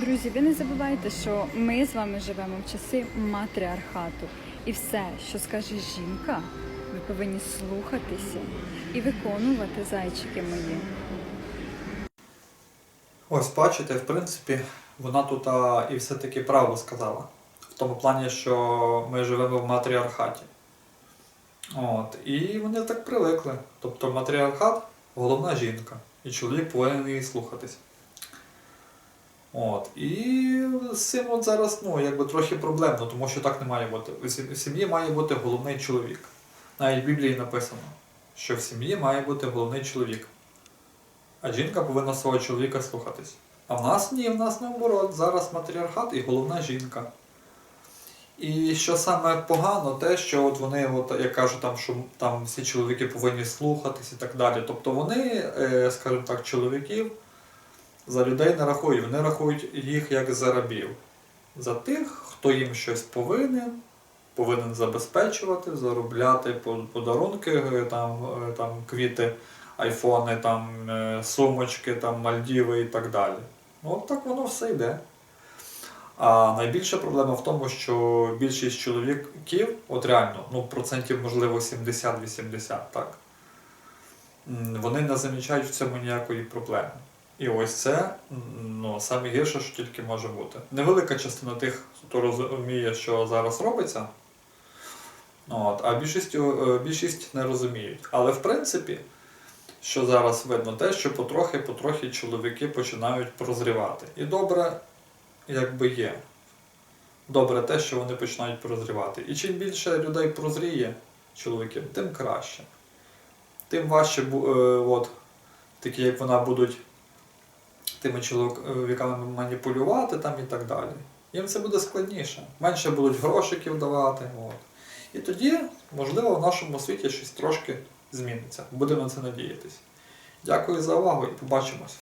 Друзі, ви не забувайте, що ми з вами живемо в часи матріархату. І все, що скаже жінка, ви повинні слухатися і виконувати зайчики мої. Ось бачите, в принципі, вона тут а, і все-таки правду сказала. В тому плані, що ми живемо в матріархаті. От. І вони так привикли. Тобто матріархат головна жінка. І чоловік повинен її слухатись. От. І з цим от зараз ну, якби трохи проблемно, тому що так не має бути. У сім'ї має бути головний чоловік. Навіть в Біблії написано, що в сім'ї має бути головний чоловік. А жінка повинна свого чоловіка слухатись. А в нас ні, в нас наоборот. Зараз матріархат і головна жінка. І що саме погано, те, що от вони, от, я кажу, там, що там всі чоловіки повинні слухатись і так далі. Тобто вони, е, скажімо так, чоловіків за людей не рахують, вони рахують їх як за рабів. За тих, хто їм щось повинен, повинен забезпечувати, заробляти подарунки, е, там, е, там, квіти айфони, там, е, сумочки, там, Мальдіви і так далі. Ну, от так воно все йде. А найбільша проблема в тому, що більшість чоловіків, от реально, ну, процентів, можливо, 70-80, так, вони не замічають в цьому ніякої проблеми. І ось це ну, саме гірше, що тільки може бути. Невелика частина тих, хто розуміє, що зараз робиться, от, а більшість, е, більшість не розуміють. Але в принципі, що зараз видно, те, що потрохи-потрохи чоловіки починають прозрівати. І добре, якби є. Добре те, що вони починають прозрівати. І чим більше людей прозріє, чоловіків, тим краще. Тим важче, е, от, такі як вона будуть тими чоловіками маніпулювати там і так далі. Їм це буде складніше. Менше будуть грошиків давати. От. І тоді, можливо, в нашому світі щось трошки зміниться. Будемо на це надіятися. Дякую за увагу і побачимось.